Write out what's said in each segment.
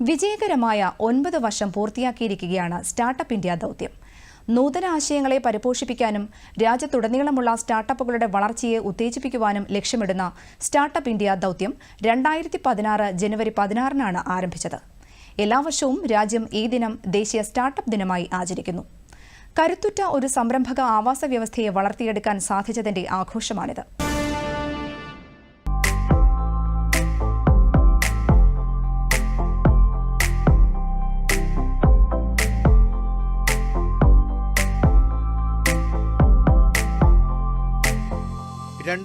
വിജയകരമായ ഒൻപത് വർഷം പൂർത്തിയാക്കിയിരിക്കുകയാണ് സ്റ്റാർട്ടപ്പ് ഇന്ത്യ ദൗത്യം. നൂതന ആശയങ്ങളെ പരിപോഷിപ്പിക്കാനും രാജ്യത്തുടനീളമുള്ള സ്റ്റാർട്ടപ്പുകളുടെ വളർച്ചയെ ഉത്തേജിപ്പിക്കുവാനും ലക്ഷ്യമിടുന്ന സ്റ്റാർട്ടപ്പ് ഇന്ത്യ ദൗത്യം രണ്ടായിരത്തി പതിനാറ് ജനുവരി പതിനാറിനാണ് ആരംഭിച്ചത്. എല്ലാ വർഷവും രാജ്യം ഈ ദിനം ദേശീയ സ്റ്റാർട്ടപ്പ് ദിനമായി ആചരിക്കുന്നു. കരുത്തുറ്റ ഒരു സംരംഭക ആവാസ വ്യവസ്ഥയെ വളർത്തിയെടുക്കാൻ സാധിച്ചതിന്റെ ആഘോഷമാണിത്.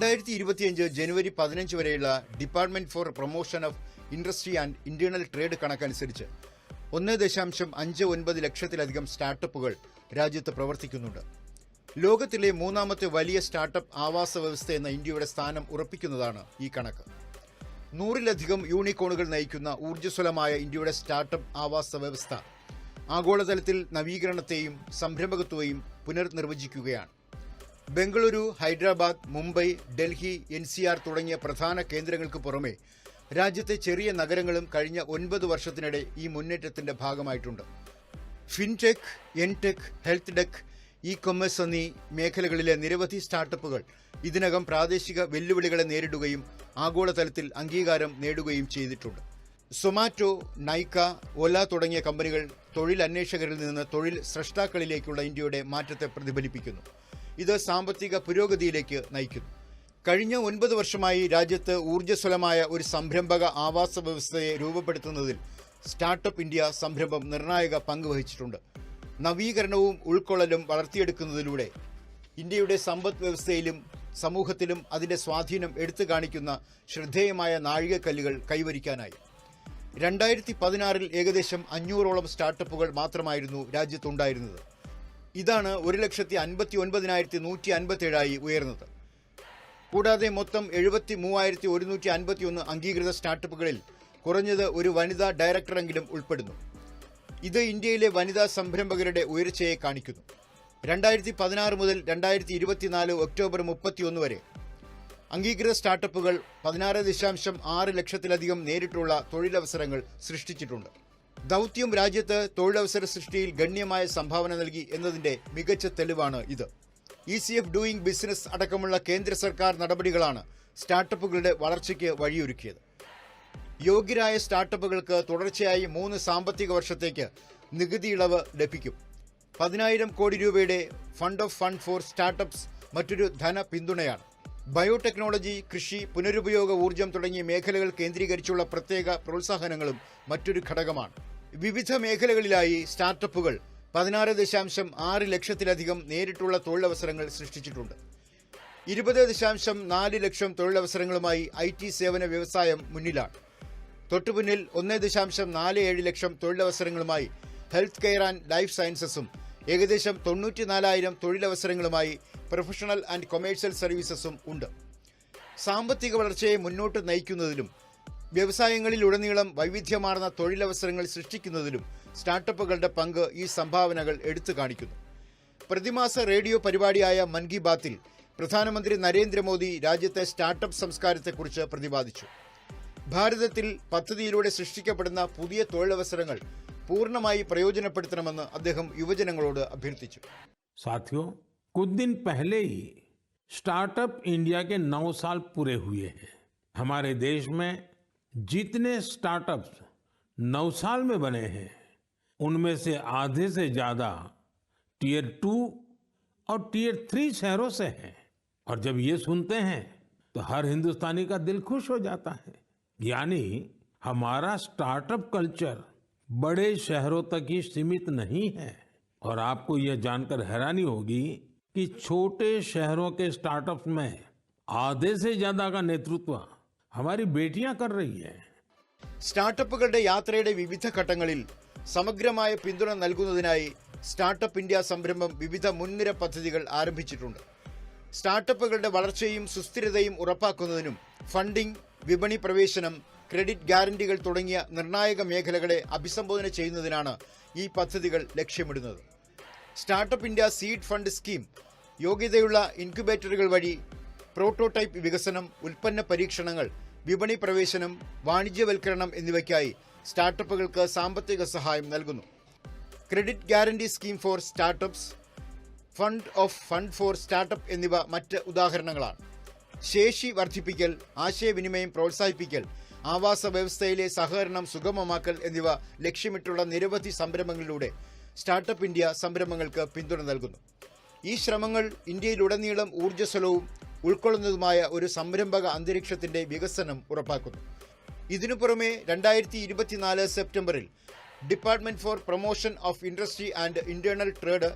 രണ്ടായിരത്തി ഇരുപത്തിയഞ്ച് ജനുവരി പതിനഞ്ച് വരെയുള്ള department for promotion of industry and internal trade കണക്കനുസരിച്ച് ഒന്ന് ദശാംശം അഞ്ച് ഒൻപത് ലക്ഷത്തിലധികം സ്റ്റാർട്ടപ്പുകൾ രാജ്യത്ത് പ്രവർത്തിക്കുന്നുണ്ട്. ലോകത്തിലെ മൂന്നാമത്തെ വലിയ സ്റ്റാർട്ടപ്പ് ആവാസ വ്യവസ്ഥ എന്ന ഇന്ത്യയുടെ സ്ഥാനം ഉറപ്പിക്കുന്നതാണ് ഈ കണക്ക്. നൂറിലധികം യൂണിക്കോണുകൾ നയിക്കുന്ന ഊർജസ്വലമായ ഇന്ത്യയുടെ സ്റ്റാർട്ടപ്പ് ആവാസ വ്യവസ്ഥ ആഗോളതലത്തിൽ നവീകരണത്തെയും സംരംഭകത്വയും പുനർനിർവചിക്കുകയാണ്. ബംഗളൂരു ഹൈദരാബാദ് മുംബൈ ഡൽഹി എൻ തുടങ്ങിയ പ്രധാന കേന്ദ്രങ്ങൾക്ക് പുറമെ രാജ്യത്തെ ചെറിയ നഗരങ്ങളും കഴിഞ്ഞ ഒൻപത് വർഷത്തിനിടെ ഈ മുന്നേറ്റത്തിന്റെ ഭാഗമായിട്ടുണ്ട്. ഫിൻടെക് എൻടെക് ഹെൽത്ത് ടെക് ഇ കൊമേഴ്സ് എന്നീ മേഖലകളിലെ നിരവധി സ്റ്റാർട്ടപ്പുകൾ ഇതിനകം പ്രാദേശിക വെല്ലുവിളികളെ നേരിടുകയും ആഗോളതലത്തിൽ അംഗീകാരം നേടുകയും ചെയ്തിട്ടുണ്ട്. സൊമാറ്റോ നൈക്ക ഒല തുടങ്ങിയ കമ്പനികൾ തൊഴിൽ അന്വേഷകരിൽ നിന്ന് തൊഴിൽ സ്രഷ്ടാക്കളിലേക്കുള്ള ഇന്ത്യയുടെ മാറ്റത്തെ പ്രതിഫലിപ്പിക്കുന്നു. ഇത് സാമ്പത്തിക പുരോഗതിയിലേക്ക് നയിക്കുന്നു. കഴിഞ്ഞ ഒൻപത് വർഷമായി രാജ്യത്ത് ഊർജസ്വലമായ ഒരു സംരംഭക ആവാസ വ്യവസ്ഥയെ രൂപപ്പെടുത്തുന്നതിൽ സ്റ്റാർട്ടപ്പ് ഇന്ത്യ സംരംഭം നിർണായക പങ്ക് വഹിച്ചിട്ടുണ്ട്. നവീകരണവും ഉൾക്കൊള്ളലും വളർത്തിയെടുക്കുന്നതിലൂടെ ഇന്ത്യയുടെ സമ്പദ് വ്യവസ്ഥയിലും സമൂഹത്തിലും അതിന്റെ സ്വാധീനം എടുത്തു കാണിക്കുന്ന ശ്രദ്ധേയമായ നാഴികക്കല്ലുകൾ കൈവരിക്കാനായി. രണ്ടായിരത്തി പതിനാറിൽ ഏകദേശം അഞ്ഞൂറോളം സ്റ്റാർട്ടപ്പുകൾ മാത്രമായിരുന്നു രാജ്യത്തുണ്ടായിരുന്നത്. ഇതാണ് ഒരു ലക്ഷത്തി അൻപത്തി ഒൻപതിനായിരത്തി നൂറ്റി അൻപത്തേഴായി ഉയർന്നത്. കൂടാതെ മൊത്തം എഴുപത്തി മൂവായിരത്തി ഒരുന്നൂറ്റി അൻപത്തി ഒന്ന് അംഗീകൃത സ്റ്റാർട്ടപ്പുകളിൽ കുറഞ്ഞത് ഒരു വനിതാ ഡയറക്ടറെങ്കിലും ഉൾപ്പെടുന്നു. ഇത് ഇന്ത്യയിലെ വനിതാ സംരംഭകരുടെ ഉയർച്ചയെ കാണിക്കുന്നു. രണ്ടായിരത്തി പതിനാറ് മുതൽ രണ്ടായിരത്തി ഇരുപത്തിനാല് ഒക്ടോബർ മുപ്പത്തിയൊന്ന് വരെ അംഗീകൃത സ്റ്റാർട്ടപ്പുകൾ പതിനാറ് ദശാംശം ആറ് ലക്ഷത്തിലധികം നേരിട്ടുള്ള തൊഴിലവസരങ്ങൾ സൃഷ്ടിച്ചിട്ടുണ്ട്. ദൗത്യം രാജ്യത്ത് തൊഴിലവസര സൃഷ്ടിയിൽ ഗണ്യമായ സംഭാവന നൽകി എന്നതിന്റെ മികച്ച തെളിവാണ് ഇത്. Ease of doing business അടക്കമുള്ള കേന്ദ്ര സർക്കാർ നടപടികളാണ് സ്റ്റാർട്ടപ്പുകളുടെ വളർച്ചയ്ക്ക് വഴിയൊരുക്കിയത്. യോഗ്യരായ സ്റ്റാർട്ടപ്പുകൾക്ക് തുടർച്ചയായി മൂന്ന് സാമ്പത്തിക വർഷത്തേക്ക് നികുതി ഇളവ് ലഭിക്കും. പതിനായിരം കോടി രൂപയുടെ fund of fund for startups മറ്റൊരു ധന പിന്തുണയാണ്. ബയോടെക്നോളജി കൃഷി പുനരുപയോഗ ഊർജം തുടങ്ങിയ മേഖലകൾ കേന്ദ്രീകരിച്ചുള്ള പ്രത്യേക പ്രോത്സാഹനങ്ങളും മറ്റൊരു ഘടകമാണ്. വിവിധ മേഖലകളിലായി സ്റ്റാർട്ടപ്പുകൾ പതിനാറ് ദശാംശം ആറ് ലക്ഷത്തിലധികം നേരിട്ടുള്ള തൊഴിലവസരങ്ങൾ സൃഷ്ടിച്ചിട്ടുണ്ട്. ഇരുപത് ദശാംശം നാല് ലക്ഷം തൊഴിലവസരങ്ങളുമായി ഐ ടി സേവന വ്യവസായം മുന്നിലാണ്. തൊട്ടുപിന്നിൽ ഒന്ന് ദശാംശം നാല് ഏഴ് ലക്ഷം തൊഴിലവസരങ്ങളുമായി ഹെൽത്ത് കെയർ ആൻഡ് ലൈഫ് സയൻസസും ഏകദേശം തൊണ്ണൂറ്റിനാലായിരം തൊഴിലവസരങ്ങളുമായി പ്രൊഫഷണൽ ആൻഡ് കൊമേഴ്സ്യൽ സർവീസസും ഉണ്ട്. സാമ്പത്തിക വളർച്ചയെ മുന്നോട്ട് നയിക്കുന്നതിലും വ്യവസായങ്ങളിലുടനീളം വൈവിധ്യമാർന്ന തൊഴിലവസരങ്ങൾ സൃഷ്ടിക്കുന്നതിലും സ്റ്റാർട്ടപ്പുകളുടെ പങ്ക് ഈ സംഭാവനകൾ എടുത്തു കാണിക്കുന്നു. പ്രതിമാസ റേഡിയോ പരിപാടിയായ മൻ കി ബാത്തിൽ പ്രധാനമന്ത്രി നരേന്ദ്രമോദി രാജ്യത്തെ സ്റ്റാർട്ടപ്പ് സംസ്കാരത്തെക്കുറിച്ച് പ്രതിപാദിച്ചു. ഭാരതത്തിൽ പദ്ധതിയിലൂടെ സൃഷ്ടിക്കപ്പെടുന്ന പുതിയ തൊഴിലവസരങ്ങൾ പൂർണ്ണമായി പ്രയോജനപ്പെടുത്തണമെന്ന് അദ്ദേഹം യുവജനങ്ങളോട് അഭ്യർത്ഥിച്ചു साथियों कुछ दिन पहले ही स्टार्टअप इंडिया के नौ साल पूरे हुए हैं हमारे देश में जितने स्टार्टअप्स नौ साल में बने हैं उनमें से आधे से ज्यादा टीयर टू और टीयर थ्री शहरों से हैं और जब ये सुनते हैं तो हर हिंदुस्तानी का दिल खुश हो जाता है यानी हमारा स्टार्टअप कल्चर बड़े शहरों तक ही सीमित नहीं है और आपको यह जानकर हैरानी होगी कि छोटे शहरों के स्टार्टअप्स में आधे से ज्यादा का नेतृत्व हमारी बेटियां कर रही हैं സ്റ്റാർട്ടപ്പുകളുടെ യാത്രയുടെ വിവിധ ഘട്ടങ്ങളിൽ സമഗ്രമായ പിന്തുണ നൽകുന്നതിനായി സ്റ്റാർട്ടപ്പ് ഇന്ത്യ സംരംഭം വിവിധ മുൻനിര പദ്ധതികൾ ആരംഭിച്ചിട്ടുണ്ട് സ്റ്റാർട്ടപ്പുകളുടെ വളർച്ചയും സുസ്ഥിരതയും ഉറപ്പാക്കുന്നതിനും ഫണ്ടിംഗ് വിപണി പ്രവേശനം ക്രെഡിറ്റ് ഗ്യാരണ്ടികൾ തുടങ്ങിയ നിർണായക മേഖലകളെ അഭിസംബോധന ചെയ്യുന്നതിനാണ് ഈ പദ്ധതികൾ ലക്ഷ്യമിടുന്നത്. Startup India seed fund scheme യോഗ്യതയുള്ള ഇൻക്യുബേറ്ററുകൾ വഴി പ്രോട്ടോടൈപ്പ് വികസനം ഉൽപ്പന്ന പരീക്ഷണങ്ങൾ വിപണി പ്രവേശനം വാണിജ്യവൽക്കരണം എന്നിവയ്ക്കായി സ്റ്റാർട്ടപ്പുകൾക്ക് സാമ്പത്തിക സഹായം നൽകുന്നു. Credit guarantee scheme for startups fund of fund for startup എന്നിവ മറ്റ് ഉദാഹരണങ്ങളാണ്. ശേഷി വർദ്ധിപ്പിക്കൽ ആശയവിനിമയം പ്രോത്സാഹിപ്പിക്കൽ ആവാസ വ്യവസ്ഥയിലെ സഹകരണം സുഗമമാക്കൽ എന്നിവ ലക്ഷ്യമിട്ടുള്ള നിരവധി സംരംഭങ്ങളിലൂടെ സ്റ്റാർട്ടപ്പ് ഇന്ത്യ സംരംഭങ്ങൾക്ക് പിന്തുണ നൽകുന്നു. ഈ ശ്രമങ്ങൾ ഇന്ത്യയിലുടനീളം ഊർജസ്വലവും ഉൾക്കൊള്ളുന്നതുമായ ഒരു സംരംഭക അന്തരീക്ഷത്തിന്റെ വികസനം ഉറപ്പാക്കുന്നു. ഇതിനു പുറമെ രണ്ടായിരത്തി ഇരുപത്തിനാല് സെപ്റ്റംബറിൽ department for promotion of industry and internal trade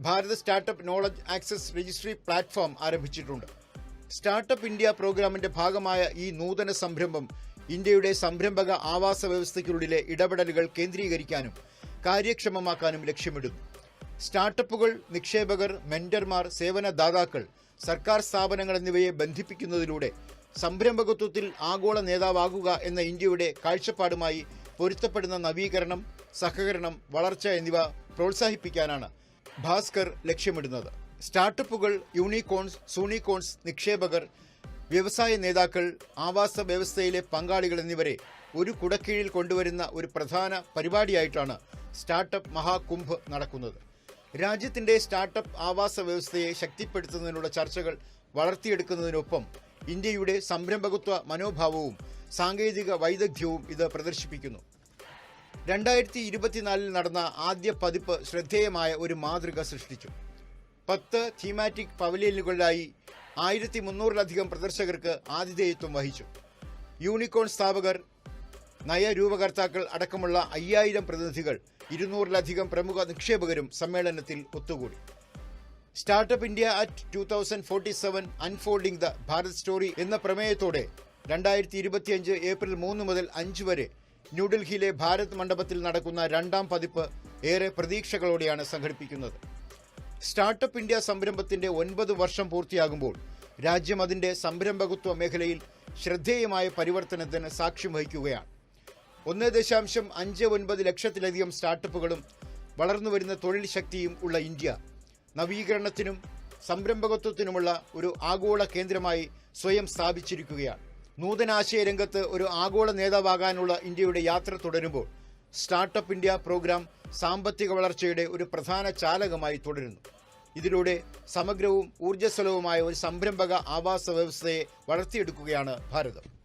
Bharat startup knowledge access registry platform ആരംഭിച്ചിട്ടുണ്ട്. സ്റ്റാർട്ടപ്പ് ഇന്ത്യ പ്രോഗ്രാമിന്റെ ഭാഗമായ ഈ നൂതന സംരംഭം ഇന്ത്യയുടെ സംരംഭക ആവാസ വ്യവസ്ഥയ്ക്കുള്ളിലെ ഇടപെടലുകൾ കേന്ദ്രീകരിക്കാനും കാര്യക്ഷമമാക്കാനും ലക്ഷ്യമിടുന്നു സ്റ്റാർട്ടപ്പുകൾ നിക്ഷേപകർ മെന്റർമാർ സേവനദാതാക്കൾ സർക്കാർ സ്ഥാപനങ്ങൾ എന്നിവയെ ബന്ധിപ്പിക്കുന്നതിലൂടെ സംരംഭകത്വത്തിൽ ആഗോള നേതാവാകുക എന്ന ഇന്ത്യയുടെ കാഴ്ചപ്പാടുമായി പൊരുത്തപ്പെടുന്ന നവീകരണം സഹകരണം വളർച്ച എന്നിവ പ്രോത്സാഹിപ്പിക്കാനാണ് ഭാസ്കർ ലക്ഷ്യമിടുന്നത്. സ്റ്റാർട്ടപ്പുകൾ യൂണികോൺസ് സൂണികോൺസ് നിക്ഷേപകർ വ്യവസായ നേതാക്കൾ ആവാസ വ്യവസ്ഥയിലെ പങ്കാളികൾ എന്നിവരെ ഒരു കുടക്കീഴിൽ കൊണ്ടുവരുന്ന ഒരു പ്രധാന പരിപാടിയായിട്ടാണ് സ്റ്റാർട്ടപ്പ് മഹാകുംഭ് നടക്കുന്നത്. രാജ്യത്തിന്റെ സ്റ്റാർട്ടപ്പ് ആവാസ വ്യവസ്ഥയെ ശക്തിപ്പെടുത്തുന്നതിനുള്ള ചർച്ചകൾ വളർത്തിയെടുക്കുന്നതിനൊപ്പം ഇന്ത്യയുടെ സംരംഭകത്വ മനോഭാവവും സാങ്കേതിക വൈദഗ്ധ്യവും ഇത് പ്രദർശിപ്പിക്കുന്നു. രണ്ടായിരത്തി ഇരുപത്തിനാലിൽ നടന്ന ആദ്യ പതിപ്പ് ശ്രദ്ധേയമായ ഒരു മാതൃക സൃഷ്ടിച്ചു. പത്ത് തീമാറ്റിക് പവലിയനുകളിലായി ആയിരത്തി മുന്നൂറിലധികം പ്രദർശകർക്ക് ആതിഥേയത്വം വഹിച്ചു. യൂണിക്കോൺ സ്ഥാപകർ നയരൂപകർത്താക്കൾ അടക്കമുള്ള അയ്യായിരം പ്രതിനിധികൾ ഇരുന്നൂറിലധികം പ്രമുഖ നിക്ഷേപകരും സമ്മേളനത്തിൽ ഒത്തുകൂടി. Startup India at two thousand forty seven unfolding the Bharat story എന്ന പ്രമേയത്തോടെ രണ്ടായിരത്തി ഇരുപത്തിയഞ്ച് ഏപ്രിൽ മൂന്ന് മുതൽ അഞ്ച് വരെ ന്യൂഡൽഹിയിലെ ഭാരത് മണ്ഡപത്തിൽ നടക്കുന്ന രണ്ടാം പതിപ്പ് ഏറെ പ്രതീക്ഷകളോടെയാണ് സംഘടിപ്പിക്കുന്നത്. സ്റ്റാർട്ടപ്പ് ഇന്ത്യ സംരംഭത്തിന്റെ ഒൻപത് വർഷം പൂർത്തിയാകുമ്പോൾ രാജ്യം അതിന്റെ സംരംഭകത്വ മേഖലയിൽ ശ്രദ്ധേയമായ പരിവർത്തനത്തിന് സാക്ഷ്യം വഹിക്കുകയാണ്. ഒന്ന് ദശാംശം അഞ്ച് ഒൻപത് ലക്ഷത്തിലധികം സ്റ്റാർട്ടപ്പുകളും വളർന്നുവരുന്ന തൊഴിൽ ശക്തിയും ഉള്ള ഇന്ത്യ. നവീകരണത്തിനും സംരംഭകത്വത്തിനുമുള്ള ഒരു ആഗോള കേന്ദ്രമായി സ്വയം സ്ഥാപിച്ചിരിക്കുകയാണ്. നൂതനാശയ രംഗത്ത് ഒരു ആഗോള നേതാവാകാനുള്ള ഇന്ത്യയുടെ യാത്ര തുടരുമ്പോൾ സ്റ്റാർട്ടപ്പ് ഇന്ത്യ പ്രോഗ്രാം സാമ്പത്തിക വളർച്ചയുടെ ഒരു പ്രധാന ചാലകമായി തുടരുന്നു. ഇതിലൂടെ സമഗ്രവും ഊർജസ്വലവുമായ ഒരു സംരംഭക ആവാസ വ്യവസ്ഥയെ വളർത്തിയെടുക്കുകയാണ് ഭാരതം.